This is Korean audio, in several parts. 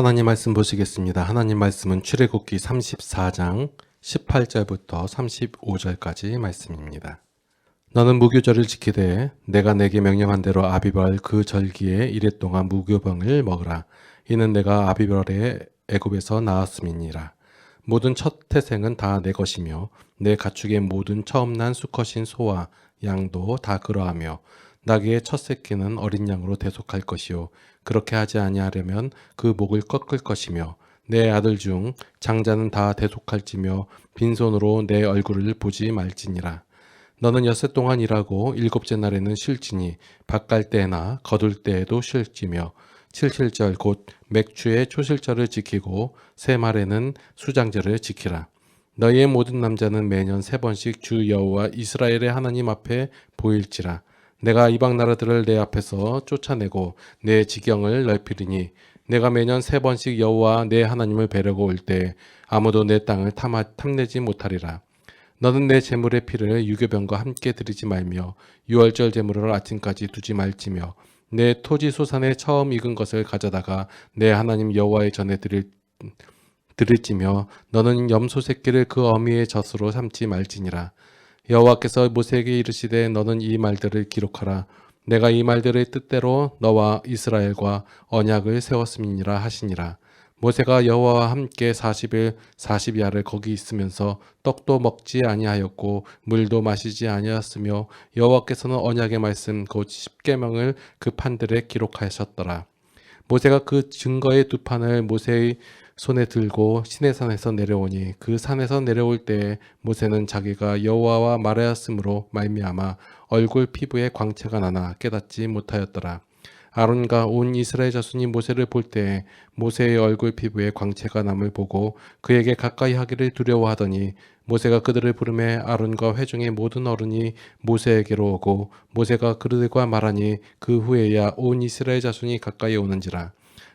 하나님 말씀 보시겠습니다. 하나님 말씀은 출애굽기 34장 18절부터 35절까지 말씀입니다. 너는 무교절을 지키되 내가 내게 명령한 대로 아비벌 그 절기에 이래 동안 무교병을 먹으라. 이는 내가 아비벌에 애굽에서 나왔음이니라. 모든 첫 태생은 다 내 것이며 내 가축의 모든 처음 난 수컷인 소와 양도 다 그러하며 나귀의 첫 새끼는 어린 양으로 대속할 것이요. 그렇게 하지 아니하려면 그 목을 꺾을 것이며 내 아들 중 장자는 다 대속할지며 빈손으로 내 얼굴을 보지 말지니라. 너는 엿새 동안 일하고 일곱째 날에는 쉴지니 밭갈 때나 거둘 때에도 쉴지며 칠칠절 곧 맥주의 초실절을 지키고 세 말에는 수장절을 지키라. 너희의 모든 남자는 매년 세 번씩 주 여호와 이스라엘의 하나님 앞에 보일지라 내가 이방 나라들을 내 앞에서 쫓아내고 내 지경을 넓히리니 내가 매년 세 번씩 여호와 내 하나님을 뵈려고 올 때 아무도 내 땅을 탐하, 탐내지 못하리라. 너는 내 제물의 피를 유교병과 함께 드리지 말며 유월절 제물을 아침까지 두지 말지며 내 토지 소산에 처음 익은 것을 가져다가 내 하나님 여호와의 전에 드릴 드릴지며 너는 염소 새끼를 그 어미의 젖으로 삼지 말지니라. 여호와께서 모세에게 이르시되 너는 이 말들을 기록하라. 내가 이 말들의 뜻대로 너와 이스라엘과 언약을 세웠음이니라 하시니라. 모세가 여호와와 함께 40일 40야를 거기 있으면서 떡도 먹지 아니하였고 물도 마시지 아니하였으며 여호와께서는 언약의 말씀 곧 십계명을 그 판들에 기록하셨더라. 모세가 그 증거의 두 판을 모세의 손에 들고 시내산에서 내려오니 그 산에서 내려올 때에 모세는 자기가 여호와와 말하였으므로 말미암아 얼굴 피부에 광채가 나나 깨닫지 못하였더라. 아론과 온 이스라엘 자손이 모세를 볼 때에 모세의 얼굴 피부에 광채가 남을 보고 그에게 가까이 하기를 두려워하더니 모세가 그들을 부르매 아론과 회중의 모든 어른이 모세에게로 오고 모세가 그들과 말하니 그 후에야 온 이스라엘 자손이 가까이 오는지라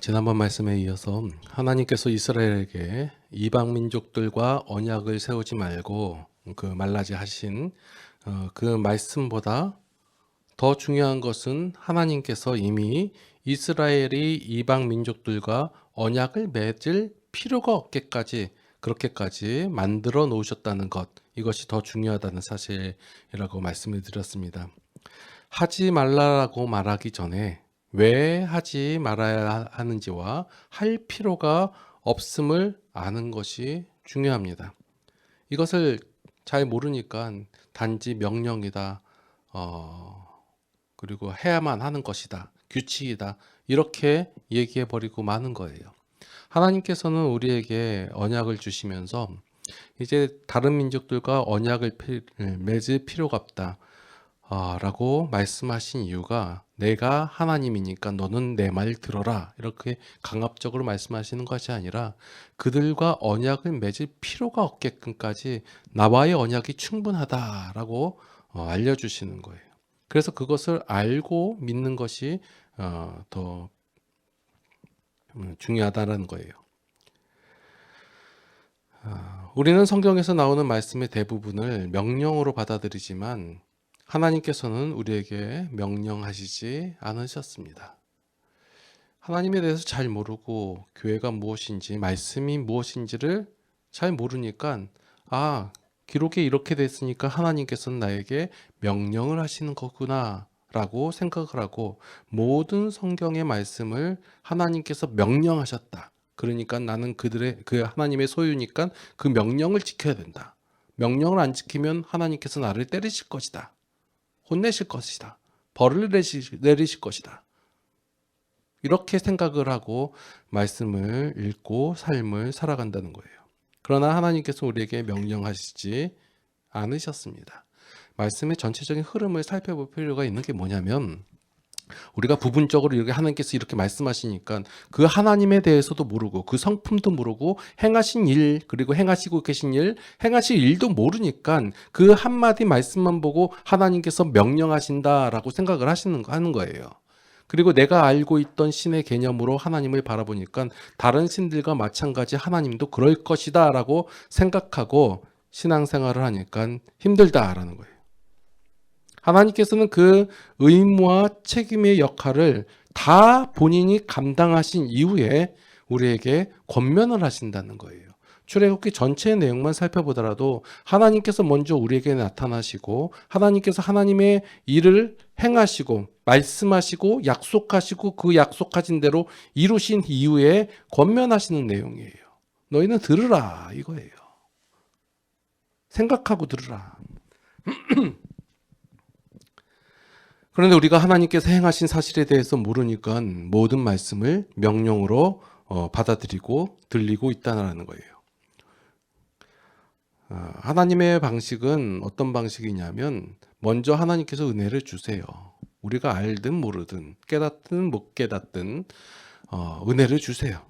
지난번 말씀에 이어서 하나님께서 이스라엘에게 이방 민족들과 언약을 세우지 말고 그 말라지 하신 어, 그 말씀보다 더 중요한 것은 하나님께서 이미 이스라엘이 이방 민족들과 언약을 맺을 필요가 없게까지 그렇게까지 만들어 놓으셨다는 것 이것이 더 중요하다는 사실이라고 말씀을 드렸습니다. 하지 말라라고 말하기 전에 왜 하지 말아야 하는지와 할 필요가 없음을 아는 것이 중요합니다. 이것을 잘 모르니까 단지 명령이다, 어, 그리고 해야만 하는 것이다, 규칙이다, 이렇게 얘기해 버리고 마는 거예요. 하나님께서는 우리에게 언약을 주시면서 이제 다른 민족들과 언약을 맺을 필요가 없다. 아, 라고 말씀하신 이유가 내가 하나님이니까 너는 내 말 들어라. 이렇게 강압적으로 말씀하시는 것이 아니라 그들과 언약을 맺을 필요가 없게끔까지 나와의 언약이 충분하다라고 어, 알려주시는 거예요. 그래서 그것을 알고 믿는 것이 어, 더 음, 중요하다는 거예요. 어, 우리는 성경에서 나오는 말씀의 대부분을 명령으로 받아들이지만 하나님께서는 우리에게 명령하시지 않으셨습니다. 하나님에 대해서 잘 모르고 교회가 무엇인지 말씀이 무엇인지를 잘 모르니까 아 기록에 이렇게 됐으니까 하나님께서는 나에게 명령을 하시는 거구나 라고 생각을 하고 모든 성경의 말씀을 하나님께서 명령하셨다. 그러니까 나는 그들의 그 하나님의 소유니까 그 명령을 지켜야 된다. 명령을 안 지키면 하나님께서 나를 때리실 것이다. 혼내실 것이다. 벌을 내리실, 것이다. 이렇게 생각을 하고 말씀을 읽고 삶을 살아간다는 거예요. 그러나 하나님께서 우리에게 명령하시지 않으셨습니다. 말씀의 전체적인 흐름을 살펴볼 필요가 있는 게 뭐냐면 우리가 부분적으로 이렇게 하나님께서 이렇게 말씀하시니까 그 하나님에 대해서도 모르고 그 성품도 모르고 행하신 일 그리고 행하시고 계신 일 행하실 일도 모르니까 그 한마디 말씀만 보고 하나님께서 명령하신다라고 생각을 하시는 거 하는 거예요. 그리고 내가 알고 있던 신의 개념으로 하나님을 바라보니까 다른 신들과 마찬가지 하나님도 그럴 것이다라고 생각하고 신앙생활을 하니까 힘들다라는 거예요. 하나님께서는 그 의무와 책임의 역할을 다 본인이 감당하신 이후에 우리에게 권면을 하신다는 거예요. 출애굽기 전체의 내용만 살펴보더라도 하나님께서 먼저 우리에게 나타나시고 하나님께서 하나님의 일을 행하시고 말씀하시고 약속하시고 그 약속하신 대로 이루신 이후에 권면하시는 내용이에요. 너희는 들으라 이거예요. 생각하고 들으라. 그런데 우리가 하나님께서 행하신 사실에 대해서 모르니까 모든 말씀을 명령으로 어, 받아들이고 들리고 있다는 거예요. 아, 하나님의 방식은 어떤 방식이냐면 먼저 하나님께서 은혜를 주세요. 우리가 알든 모르든 깨닫든 못 깨닫든 어, 은혜를 주세요.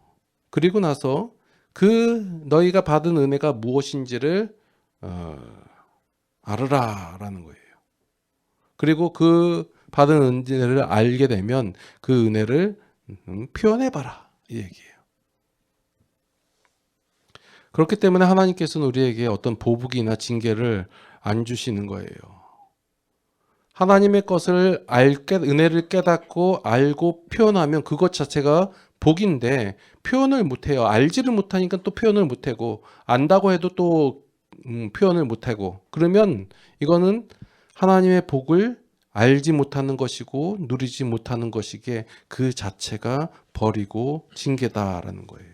그리고 나서 그 너희가 받은 은혜가 무엇인지를 어, 알으라라는 거예요. 그리고 그 받은 은혜를 알게 되면 그 은혜를 음, 표현해봐라 이 얘기예요. 그렇기 때문에 하나님께서는 우리에게 어떤 보복이나 징계를 안 주시는 거예요. 하나님의 것을 알게 은혜를 깨닫고 알고 표현하면 그것 자체가 복인데 표현을 못해요. 알지를 못하니까 또 표현을 못하고 안다고 해도 또 음, 표현을 못하고 그러면 이거는 하나님의 복을 알지 못하는 것이고 누리지 못하는 것이기에 그 자체가 버리고 징계다라는 거예요.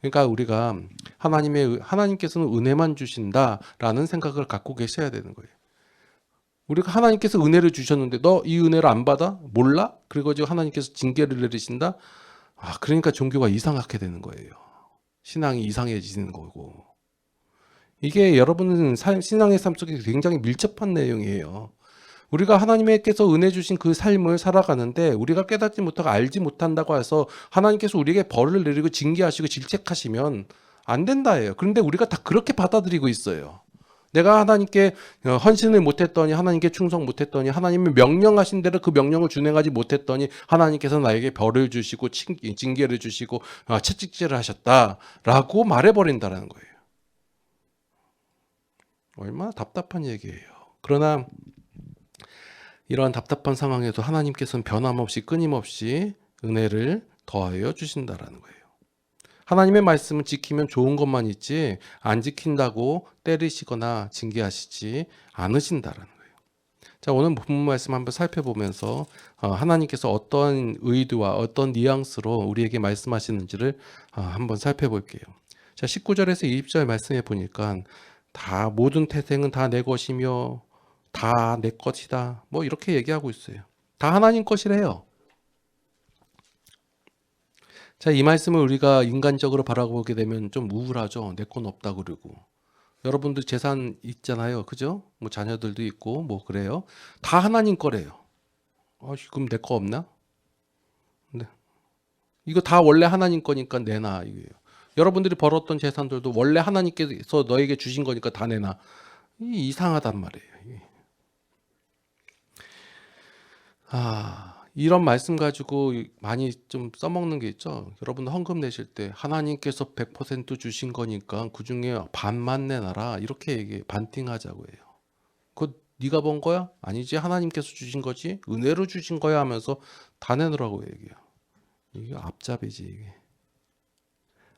그러니까 우리가 하나님의 하나님께서는 은혜만 주신다라는 생각을 갖고 계셔야 되는 거예요. 우리가 하나님께서 은혜를 주셨는데 너 이 은혜를 안 받아? 몰라? 그리고 지금 하나님께서 징계를 내리신다? 아, 그러니까 종교가 이상하게 되는 거예요. 신앙이 이상해지는 거고. 이게 여러분은 신앙의 삶 속에 굉장히 밀접한 내용이에요. 우리가 하나님께서 은혜 주신 그 삶을 살아가는데 우리가 깨닫지 못하고 알지 못한다고 해서 하나님께서 우리에게 벌을 내리고 징계하시고 질책하시면 안 된다예요. 그런데 우리가 다 그렇게 받아들이고 있어요. 내가 하나님께 어, 헌신을 못했더니 하나님께 충성 못했더니 하나님이 명령하신 대로 그 명령을 준행하지 못했더니 하나님께서 나에게 벌을 주시고 징계를 주시고 어, 채찍질을 하셨다라고 말해버린다라는 거예요. 얼마나 답답한 얘기예요. 그러나 이러한 답답한 상황에도 하나님께서는 변함없이 끊임없이 은혜를 더하여 주신다라는 거예요. 하나님의 말씀을 지키면 좋은 것만 있지 안 지킨다고 때리시거나 징계하시지 않으신다라는 거예요. 자, 오늘 본문 말씀 한번 살펴보면서 어, 하나님께서 어떤 의도와 어떤 뉘앙스로 우리에게 말씀하시는지를 어, 한번 살펴볼게요. 자, 19절에서 20절 말씀해 보니까 다 모든 태생은 다 내 것이며 다 내 것이다. 뭐 이렇게 얘기하고 있어요. 다 하나님 것이래요. 자, 이 말씀을 우리가 인간적으로 바라보게 되면 좀 우울하죠. 내 건 없다 그러고. 여러분들 재산 있잖아요. 그죠? 뭐 자녀들도 있고 뭐 그래요. 다 하나님 거래요. 아, 그럼 내거 없나? 네. 이거 다 원래 하나님 거니까 내놔 이거예요. 여러분들이 벌었던 재산들도 원래 하나님께서 너에게 주신 거니까 다 내놔. 이상하단 말이에요. 아, 이런 말씀 가지고 많이 좀 써먹는 게 있죠. 여러분 헌금 내실 때 하나님께서 100% 주신 거니까 그 중에 반만 내놔라 이렇게 얘기 반띵하자고 해요. 그 네가 번 거야? 아니지 하나님께서 주신 거지 은혜로 주신 거야 하면서 다 내놓으라고 얘기해요. 이게 앞잡이지 이게.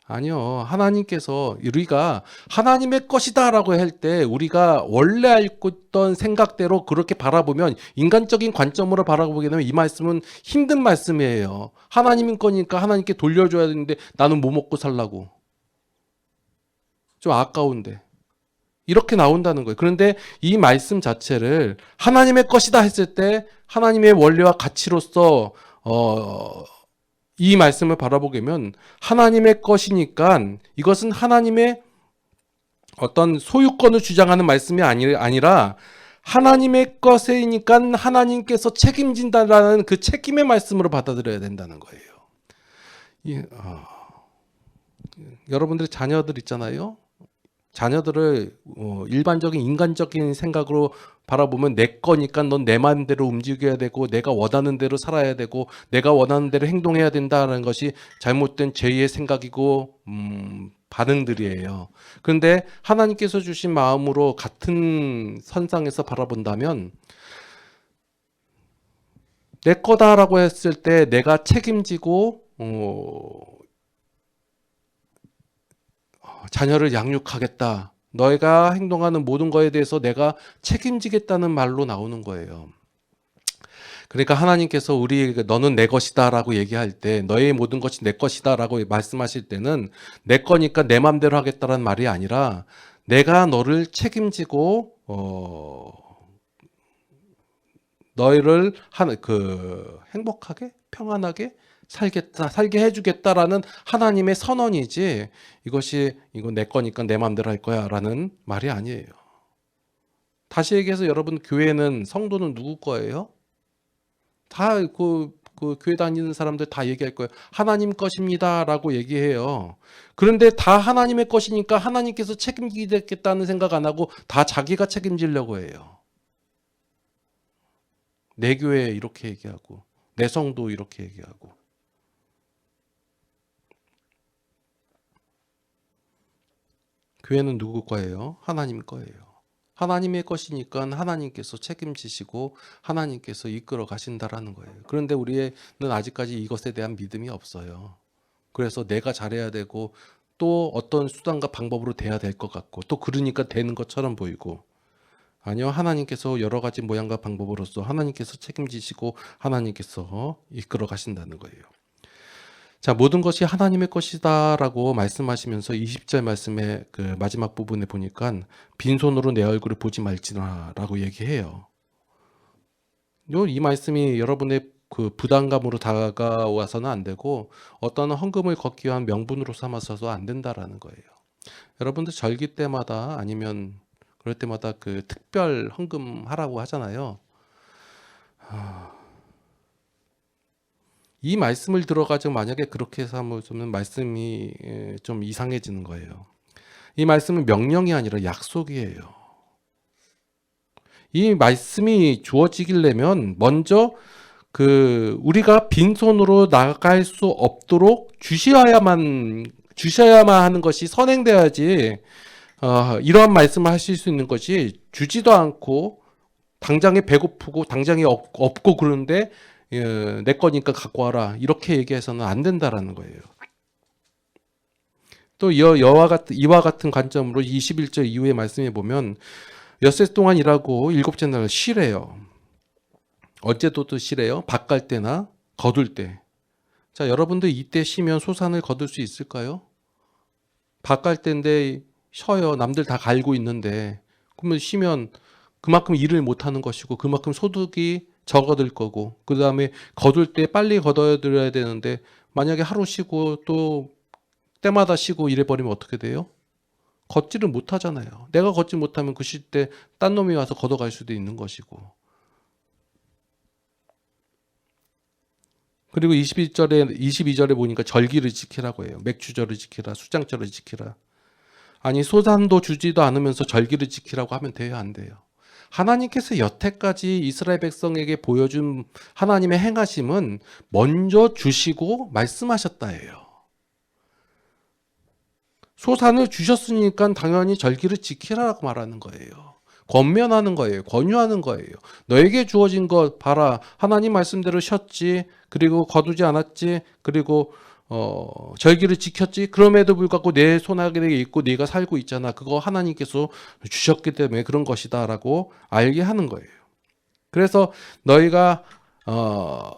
아니요. 하나님께서 우리가 하나님의 것이다라고 할 때 우리가 원래 알고 있던 생각대로 그렇게 바라보면 인간적인 관점으로 바라보게 되면 이 말씀은 힘든 말씀이에요. 하나님인 거니까 하나님께 돌려줘야 되는데 나는 뭐 먹고 살라고. 좀 아까운데. 이렇게 나온다는 거예요. 그런데 이 말씀 자체를 하나님의 것이다 했을 때 하나님의 원리와 가치로서 어, 이 말씀을 바라보게 되면 하나님의 것이니까 이것은 하나님의 어떤 소유권을 주장하는 말씀이 아니, 아니라 하나님의 것이니까 하나님께서 책임진다라는 그 책임의 말씀으로 받아들여야 된다는 거예요. 이, 어, 여러분들의 자녀들 있잖아요. 자녀들을 어, 일반적인 인간적인 생각으로 바라보면 내 거니까 넌 내 마음대로 움직여야 되고 내가 원하는 대로 살아야 되고 내가 원하는 대로 행동해야 된다는 것이 잘못된 죄의 생각이고 음, 반응들이에요. 그런데 하나님께서 주신 마음으로 같은 선상에서 바라본다면 내 거다라고 했을 때 내가 책임지고 어, 자녀를 양육하겠다. 너희가 행동하는 모든 거에 대해서 내가 책임지겠다는 말로 나오는 거예요. 그러니까 하나님께서 우리 너는 내 것이다라고 얘기할 때 너의 모든 것이 내 것이다라고 말씀하실 때는 내 거니까 내 맘대로 하겠다라는 말이 아니라 내가 너를 책임지고 어 너희를 한그 행복하게 평안하게 살겠다, 살게 해주겠다라는 하나님의 선언이지 이것이 이거 내 거니까 내 마음대로 할 거야라는 말이 아니에요. 다시 얘기해서 여러분 교회는 성도는 누구 거예요? 다그 그 교회 다니는 사람들 다 얘기할 거예요. 하나님 것입니다라고 얘기해요. 그런데 다 하나님의 것이니까 하나님께서 책임지겠다는 생각 안 하고 다 자기가 책임지려고 해요. 내 교회 이렇게 얘기하고 내 성도 이렇게 얘기하고 교회는 누구 거예요? 하나님 거예요. 하나님의 것이니까 하나님께서 책임지시고 하나님께서 이끌어 가신다라는 거예요. 그런데 우리는 아직까지 이것에 대한 믿음이 없어요. 그래서 내가 잘해야 되고 또 어떤 수단과 방법으로 돼야 될 것 같고 또 그러니까 되는 것처럼 보이고 아니요 하나님께서 여러 가지 모양과 방법으로서 하나님께서 책임지시고 하나님께서 이끌어 가신다는 거예요. 자, 모든 것이 하나님의 것이다 라고 말씀하시면서 20절 말씀의 그 마지막 부분에 보니까 빈손으로 내 얼굴을 보지 말지라 라고 얘기해요. 요 이 말씀이 여러분의 그 부담감으로 다가와서는 안 되고 어떤 헌금을 걷기 위한 명분으로 삼아서도 안 된다라는 거예요. 여러분들 절기 때마다 아니면 그럴 때마다 그 특별 헌금 하라고 하잖아요. 이 말씀을 들어가지고 만약에 그렇게 삼으면 말씀이 예, 좀 이상해지는 거예요. 이 말씀은 명령이 아니라 약속이에요. 이 말씀이 주어지길려면 먼저 그 우리가 빈손으로 나갈 수 없도록 주셔야만 주셔야만 하는 것이 선행돼야지 어, 이러한 말씀을 하실 수 있는 것이 주지도 않고 당장에 배고프고 당장에 없, 없고 그러는데 예, 내 거니까 갖고 와라 이렇게 얘기해서는 안 된다라는 거예요. 또 여, 여와 같은 이와 같은 관점으로 21절 이후에 말씀해 보면 엿새 동안 일하고 일곱째 날 쉬래요. 어째도 또 쉬래요? 밭갈 때나 거둘 때. 자, 여러분들 이때 쉬면 소산을 거둘 수 있을까요? 밭갈 때인데 쉬어요. 남들 다 갈고 있는데. 그러면 쉬면 그만큼 일을 못 하는 것이고 그만큼 소득이 적어들 거고 그 다음에 거둘 때 빨리 걷어들여야 되는데 만약에 하루 쉬고 또 때마다 쉬고 이래 버리면 어떻게 돼요? 걷지를 못하잖아요. 내가 걷지 못하면 그 쉴 때 딴 놈이 와서 걷어갈 수도 있는 것이고. 그리고 21절에 22절에 보니까 절기를 지키라고 해요. 맥주절을 지키라, 수장절을 지키라. 아니 소산도 주지도 않으면서 절기를 지키라고 하면 돼요, 안 돼요? 하나님께서 여태까지 이스라엘 백성에게 보여준 하나님의 행하심은 먼저 주시고 말씀하셨다예요. 소산을 주셨으니까 당연히 절기를 지키라고 말하는 거예요. 권면하는 거예요. 권유하는 거예요. 너에게 주어진 것 봐라. 하나님 말씀대로 쉬었지. 그리고 거두지 않았지. 그리고 어, 절기를 지켰지. 그럼에도 불구하고 내 손아래에 있고 네가 살고 있잖아. 그거 하나님께서 주셨기 때문에 그런 것이다라고 알게 하는 거예요. 그래서 너희가 어,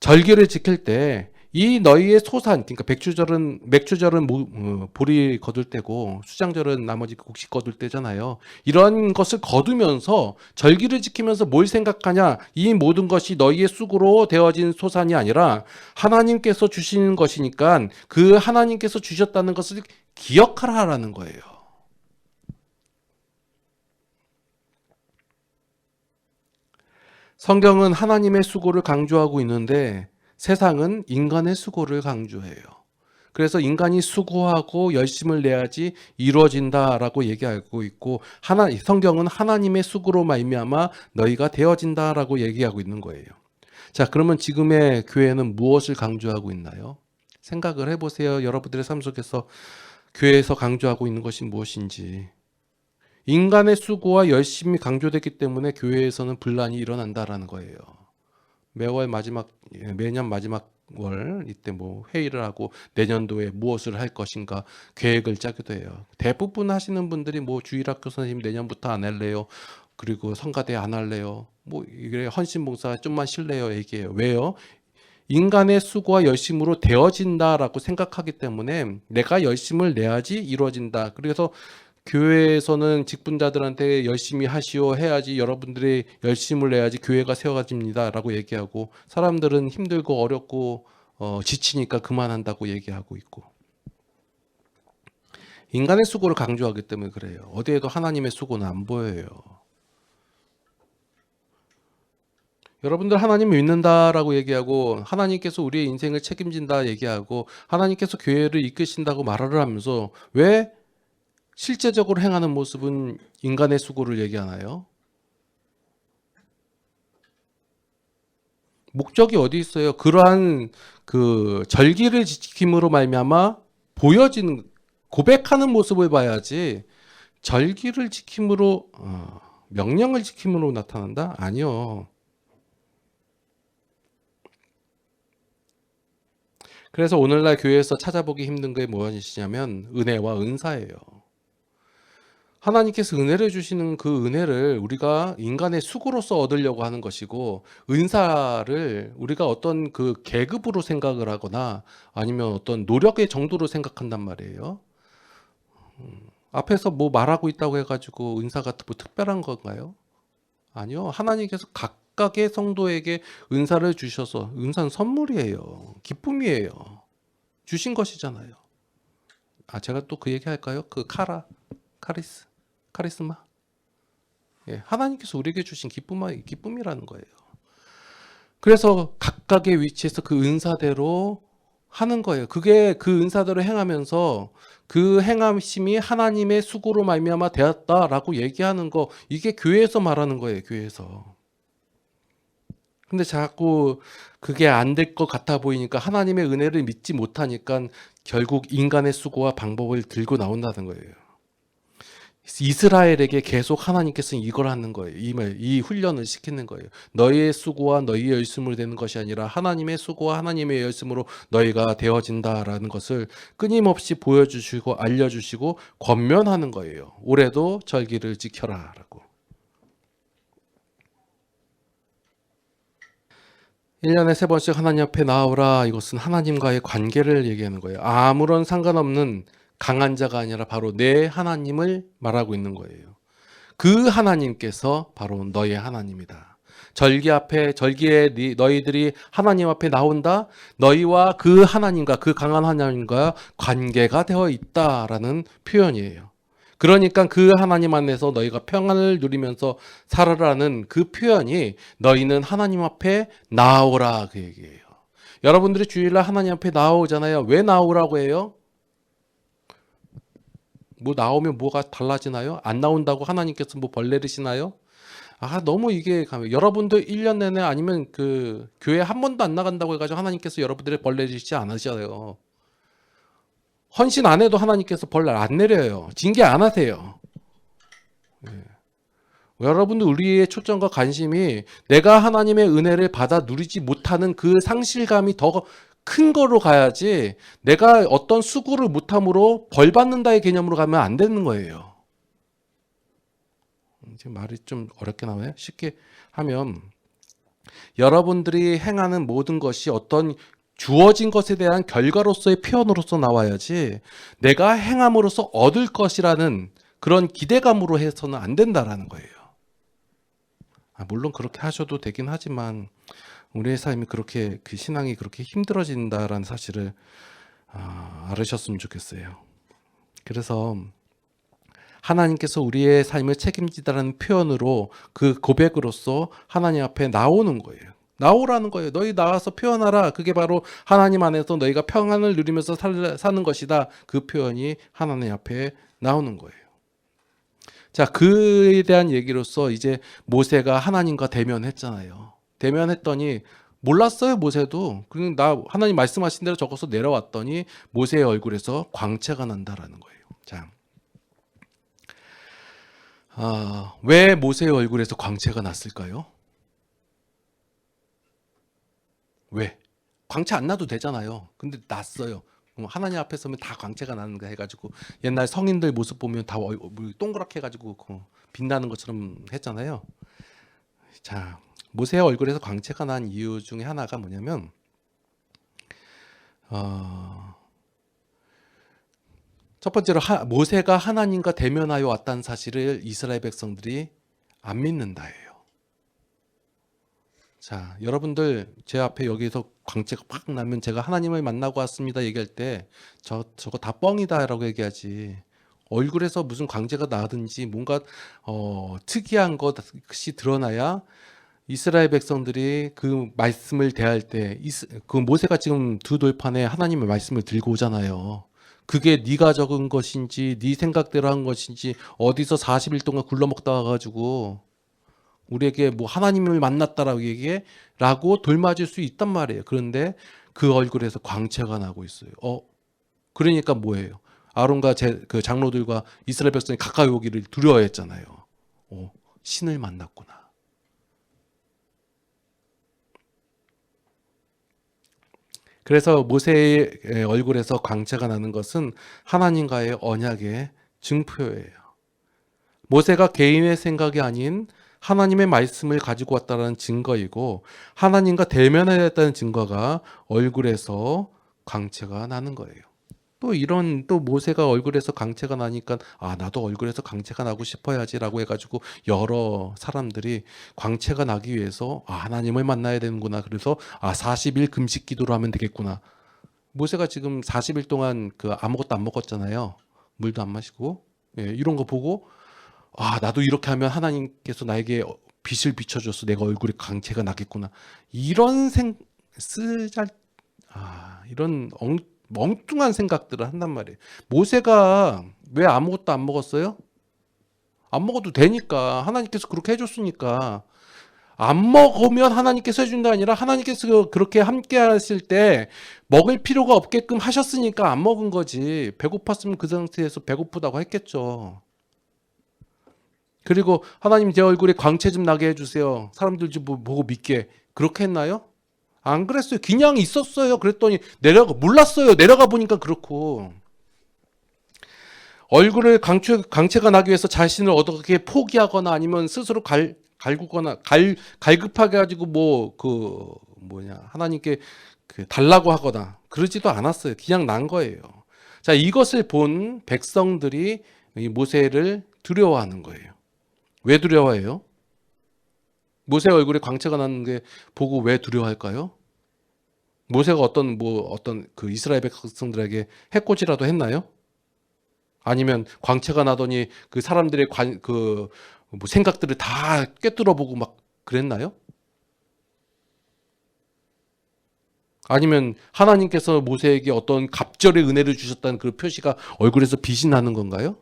절기를 지킬 때 이 너희의 소산, 그러니까 백주절은 맥주절은 어, 보리 거둘 때고 수장절은 나머지 곡식 거둘 때잖아요. 이런 것을 거두면서 절기를 지키면서 뭘 생각하냐? 이 모든 것이 너희의 쑥으로 되어진 소산이 아니라 하나님께서 주시는 것이니까 그 하나님께서 주셨다는 것을 기억하라라는 거예요. 성경은 하나님의 수고를 강조하고 있는데 세상은 인간의 수고를 강조해요. 그래서 인간이 수고하고 열심을 내야지 이루어진다라고 얘기하고 있고 하나 성경은 하나님의 수고로 말미암아 너희가 되어진다라고 얘기하고 있는 거예요. 자, 그러면 지금의 교회는 무엇을 강조하고 있나요? 생각을 해 보세요. 여러분들의 삶 속에서 교회에서 강조하고 있는 것이 무엇인지. 인간의 수고와 열심이 강조됐기 때문에 교회에서는 분란이 일어난다라는 거예요. 매월 마지막 예, 매년 마지막 월 이때 뭐 회의를 하고 내년도에 무엇을 할 것인가 계획을 짜기도 해요. 대부분 하시는 분들이 뭐 주일학교 선생님 내년부터 안 할래요. 그리고 성가대 안 할래요. 뭐 이래 헌신봉사 좀만 실래요 얘기해요. 왜요? 인간의 수고와 열심으로 되어진다라고 생각하기 때문에 내가 열심을 내야지 이루어진다. 그래서 교회에서는 직분자들한테 열심히 하시오 해야지 여러분들이 열심을 내야지 교회가 세워집니다라고 얘기하고 사람들은 힘들고 어렵고 어, 지치니까 그만한다고 얘기하고 있고 인간의 수고를 강조하기 때문에 그래요. 어디에도 하나님의 수고는 안 보여요. 여러분들 하나님 믿는다라고 얘기하고 하나님께서 우리의 인생을 책임진다 얘기하고 하나님께서 교회를 이끄신다고 말을 하면서 왜 실제적으로 행하는 모습은 인간의 수고를 얘기하나요? 목적이 어디 있어요? 그러한 그 절기를 지킴으로 말미암아 보여지는 고백하는 모습을 봐야지 절기를 지킴으로 어, 명령을 지킴으로 나타난다? 아니요. 그래서 오늘날 교회에서 찾아보기 힘든 게 무엇이냐면 은혜와 은사예요. 하나님께서 은혜를 주시는 그 은혜를 우리가 인간의 수고로서 얻으려고 하는 것이고 은사를 우리가 어떤 그 계급으로 생각을 하거나 아니면 어떤 노력의 정도로 생각한단 말이에요. 음, 앞에서 뭐 말하고 있다고 해가지고 은사가 뭐 특별한 건가요? 아니요. 하나님께서 각각의 성도에게 은사를 주셔서 은사는 선물이에요. 기쁨이에요. 주신 것이잖아요. 아, 제가 또 그 얘기 할까요? 그 카라, 카리스. 카리스마. 예, 하나님께서 우리에게 주신 기쁨, 기쁨이라는 거예요. 그래서 각각의 위치에서 그 은사대로 하는 거예요. 그게 그 은사대로 행하면서 그 행함심이 하나님의 수고로 말미암아 되었다라고 얘기하는 거 이게 교회에서 말하는 거예요. 교회에서. 근데 자꾸 그게 안 될 것 같아 보이니까 하나님의 은혜를 믿지 못하니까 결국 인간의 수고와 방법을 들고 나온다는 거예요. 이스라엘에게 계속 하나님께서는 이걸 하는 거예요. 이, 말, 이 훈련을 시키는 거예요. 너희의 수고와 너희의 열심으로 되는 것이 아니라 하나님의 수고와 하나님의 열심으로 너희가 되어진다라는 것을 끊임없이 보여주시고 알려주시고 권면하는 거예요. 올해도 절기를 지켜라라고. 1년에 세 번씩 하나님 앞에 나오라. 이것은 하나님과의 관계를 얘기하는 거예요. 아무런 상관없는 강한 자가 아니라 바로 내 하나님을 말하고 있는 거예요. 그 하나님께서 바로 너의 하나님이다. 절기 앞에 절기에 너희들이 하나님 앞에 나온다. 너희와 그 하나님과 그 강한 하나님과 관계가 되어 있다라는 표현이에요. 그러니까 그 하나님 안에서 너희가 평안을 누리면서 살아라는 그 표현이 너희는 하나님 앞에 나오라 그 얘기예요. 여러분들이 주일날 하나님 앞에 나오잖아요. 왜 나오라고 해요? 뭐 나오면 뭐가 달라지나요? 안 나온다고 하나님께서 뭐벌 내리시나요? 아, 너무 이게 여러분들 1년 내내 아니면 그 교회 한 번도 안 나간다고 해가지고 하나님께서 여러분들의 벌 내리시지 않으셔요. 헌신 안 해도 하나님께서 벌안 내려요. 징계 안 하세요. 예. 여러분들 우리의 초점과 관심이 내가 하나님의 은혜를 받아 누리지 못하는 그 상실감이 더 큰 거로 가야지 내가 어떤 수고를 못함으로 벌 받는다의 개념으로 가면 안 되는 거예요. 지금 말이 좀 어렵게 나와요. 쉽게 하면 여러분들이 행하는 모든 것이 어떤 주어진 것에 대한 결과로서의 표현으로서 나와야지 내가 행함으로써 얻을 것이라는 그런 기대감으로 해서는 안 된다라는 거예요. 아, 물론 그렇게 하셔도 되긴 하지만 우리의 삶이 그렇게 그 신앙이 그렇게 힘들어진다라는 사실을 아, 알으셨으면 좋겠어요. 그래서 하나님께서 우리의 삶을 책임지다라는 표현으로 그 고백으로서 하나님 앞에 나오는 거예요. 나오라는 거예요. 너희 나와서 표현하라. 그게 바로 하나님 안에서 너희가 평안을 누리면서 살, 사는 것이다. 그 표현이 하나님 앞에 나오는 거예요. 자, 그에 대한 얘기로서 이제 모세가 하나님과 대면했잖아요. 대면했더니 몰랐어요, 모세도. 그냥 나 하나님 말씀하신 대로 적어서 내려왔더니 모세의 얼굴에서 광채가 난다라는 거예요. 자. 아, 왜 모세의 얼굴에서 광채가 났을까요? 왜? 광채 안 나도 되잖아요. 근데 났어요. 하나님 앞에 서면 다 광채가 나는 거 해가지고 옛날 성인들 모습 보면 다 동그랗게 해가지고 그 빛나는 것처럼 했잖아요. 자, 모세의 얼굴에서 광채가 난 이유 중에 하나가 뭐냐면, 어, 첫 번째로 하- 모세가 하나님과 대면하여 왔다는 사실을 이스라엘 백성들이 안 믿는다예요. 자, 여러분들 제 앞에 여기서 광채가 팍 나면 제가 하나님을 만나고 왔습니다 얘기할 때 저 저거 다 뻥이다라고 얘기하지. 얼굴에서 무슨 광채가 나든지 뭔가 어, 특이한 것이 드러나야 이스라엘 백성들이 그 말씀을 대할 때 그 모세가 지금 두 돌판에 하나님의 말씀을 들고 오잖아요. 그게 네가 적은 것인지 네 생각대로 한 것인지 어디서 40일 동안 굴러먹다 와가지고 우리에게 뭐 하나님을 만났다라고 얘기해 라고 돌맞을 수 있단 말이에요. 그런데 그 얼굴에서 광채가 나고 있어요. 어 그러니까 뭐예요? 아론과 제, 그 장로들과 이스라엘 백성이 가까이 오기를 두려워했잖아요. 어, 신을 만났구나. 그래서 모세의 얼굴에서 광채가 나는 것은 하나님과의 언약의 증표예요. 모세가 개인의 생각이 아닌 하나님의 말씀을 가지고 왔다는 증거이고 하나님과 대면해야 했다는 증거가 얼굴에서 광채가 나는 거예요. 또 이런 또 모세가 얼굴에서 광채가 나니까 아 나도 얼굴에서 광채가 나고 싶어야지라고 해가지고 여러 사람들이 광채가 나기 위해서 아 하나님을 만나야 되는구나. 그래서 아 40일 금식 기도를 하면 되겠구나. 모세가 지금 40일 동안 그 아무것도 안 먹었잖아요. 물도 안 마시고. 예, 이런 거 보고 아 나도 이렇게 하면 하나님께서 나에게 빛을 비춰줘서 내가 얼굴에 광채가 나겠구나. 이런 생 쓰잘 아 이런 엉 멍뚱한 생각들을 한단 말이에요. 모세가 왜 아무것도 안 먹었어요? 안 먹어도 되니까 하나님께서 그렇게 해줬으니까 안 먹으면 하나님께서 해준다 아니라 하나님께서 그렇게 함께 하실 때 먹을 필요가 없게끔 하셨으니까 안 먹은 거지 배고팠으면 그 상태에서 배고프다고 했겠죠. 그리고 하나님 제 얼굴에 광채 좀 나게 해주세요. 사람들 좀 보고 믿게 그렇게 했나요? 안 그랬어요. 그냥 있었어요. 그랬더니 내려가 몰랐어요. 내려가 보니까 그렇고 얼굴을 강체, 강체가 나기 위해서 자신을 어떻게 포기하거나 아니면 스스로 갈 갈구거나 갈 갈급하게 가지고 뭐 그 뭐냐 하나님께 그 달라고 하거나 그러지도 않았어요. 그냥 난 거예요. 자 이것을 본 백성들이 이 모세를 두려워하는 거예요. 왜 두려워해요? 모세 얼굴에 광채가 나는 게 보고 왜 두려워할까요? 모세가 어떤 뭐 어떤 그 이스라엘 백성들에게 해코지라도 했나요? 아니면 광채가 나더니 그 사람들의 관, 그, 뭐 생각들을 다 꿰뚫어 보고 막 그랬나요? 아니면 하나님께서 모세에게 어떤 갑절의 은혜를 주셨다는 그 표시가 얼굴에서 빛이 나는 건가요?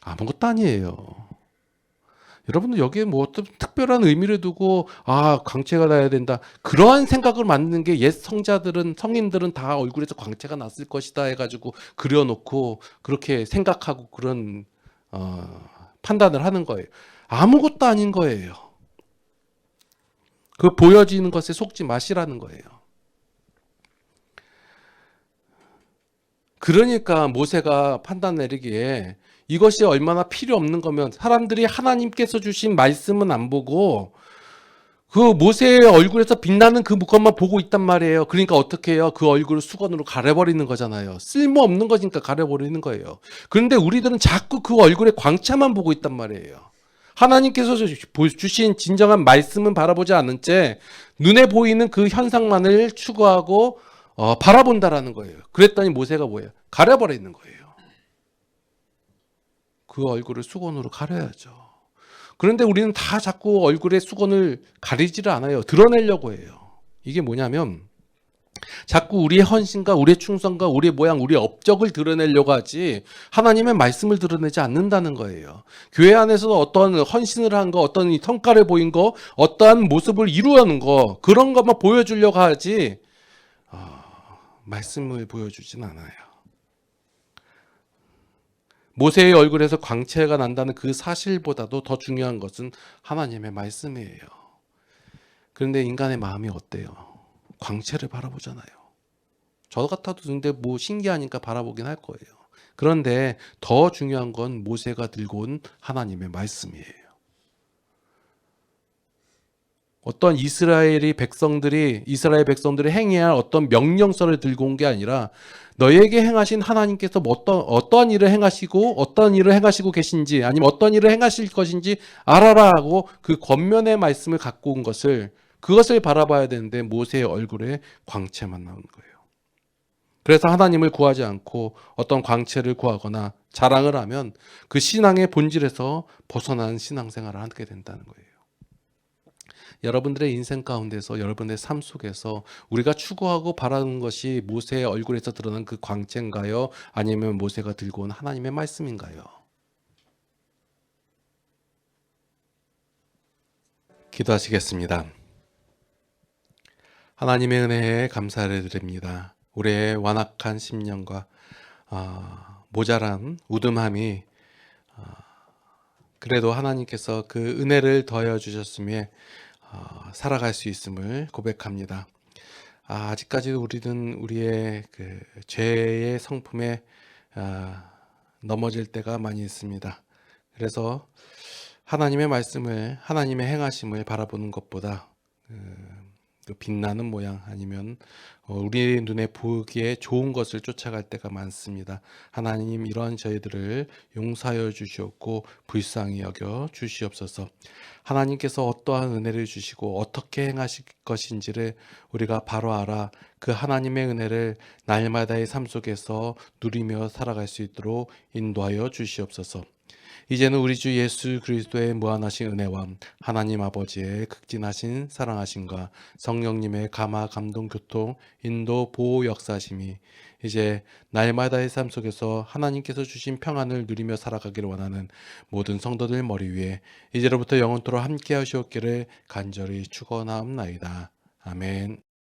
아무것도 아니에요. 여러분들 여기에 뭐 어떤 특별한 의미를 두고 아 광채가 나야 된다. 그러한 생각을 만드는 게 옛 성자들은 성인들은 다 얼굴에서 광채가 났을 것이다 해가지고 그려놓고 그렇게 생각하고 그런 어, 판단을 하는 거예요. 아무것도 아닌 거예요. 그 보여지는 것에 속지 마시라는 거예요 그러니까 모세가 판단 내리기에 이것이 얼마나 필요 없는 거면 사람들이 하나님께서 주신 말씀은 안 보고 그 모세의 얼굴에서 빛나는 그 것만 보고 있단 말이에요. 그러니까 어떻게 해요? 그 얼굴을 수건으로 가려버리는 거잖아요. 쓸모 없는 거니까 가려버리는 거예요. 그런데 우리들은 자꾸 그 얼굴의 광채만 보고 있단 말이에요. 하나님께서 주신 진정한 말씀은 바라보지 않은 채 눈에 보이는 그 현상만을 추구하고 어, 바라본다라는 거예요. 그랬더니 모세가 뭐예요? 가려버리는 거예요. 그 얼굴을 수건으로 가려야죠. 그런데 우리는 다 자꾸 얼굴에 수건을 가리지를 않아요. 드러내려고 해요. 이게 뭐냐면 자꾸 우리의 헌신과 우리의 충성과 우리의 모양, 우리의 업적을 드러내려고 하지 하나님의 말씀을 드러내지 않는다는 거예요. 교회 안에서도 어떤 헌신을 한 거, 어떤 이 성과를 보인 거, 어떠한 모습을 이루는 거 그런 것만 보여주려고 하지 어, 말씀을 보여주진 않아요. 모세의 얼굴에서 광채가 난다는 그 사실보다도 더 중요한 것은 하나님의 말씀이에요. 그런데 인간의 마음이 어때요? 광채를 바라보잖아요. 저 같아도 근데 뭐 신기하니까 바라보긴 할 거예요. 그런데 더 중요한 건 모세가 들고 온 하나님의 말씀이에요. 어떤 이스라엘이 백성들이 이스라엘 백성들이 행해야 할 어떤 명령서를 들고 온 게 아니라 너에게 행하신 하나님께서 뭐 어떤 어떠한 일을 행하시고 어떤 일을 행하시고 계신지 아니면 어떤 일을 행하실 것인지 알아라 하고 그 겉면의 말씀을 갖고 온 것을 그것을 바라봐야 되는데 모세의 얼굴에 광채만 나오는 거예요. 그래서 하나님을 구하지 않고 어떤 광채를 구하거나 자랑을 하면 그 신앙의 본질에서 벗어난 신앙생활을 하게 된다는 거예요. 여러분들의 인생 가운데서 여러분의 삶 속에서 우리가 추구하고 바라는 것이 모세의 얼굴에서 드러난 그 광채인가요? 아니면 모세가 들고 온 하나님의 말씀인가요? 기도하시겠습니다. 하나님의 은혜에 감사를 드립니다. 우리의 완악한 심령과 아, 모자란 우듬함이 아, 그래도 하나님께서 그 은혜를 더해 주셨음에 어, 살아갈 수 있음을 고백합니다. 아, 아직까지도 우리는 우리의 그 죄의 성품에 아, 넘어질 때가 많이 있습니다. 그래서 하나님의 말씀을 하나님의 행하심을 바라보는 것보다 그, 그 빛나는 모양 아니면 어, 우리 눈에 보기에 좋은 것을 쫓아갈 때가 많습니다. 하나님 이러한 저희들을 용서하여 주시옵고 불쌍히 여겨 주시옵소서. 하나님께서 어떠한 은혜를 주시고 어떻게 행하실 것인지를 우리가 바로 알아 그 하나님의 은혜를 날마다의 삶 속에서 누리며 살아갈 수 있도록 인도하여 주시옵소서. 이제는 우리 주 예수 그리스도의 무한하신 은혜와 하나님 아버지의 극진하신 사랑하심과 성령님의 감화 감동 교통 인도 보호 역사심이 이제 날마다의 삶 속에서 하나님께서 주신 평안을 누리며 살아가기를 원하는 모든 성도들 머리 위에 이제로부터 영원토록 함께 하시옵기를 간절히 축원하옵나이다. 아멘.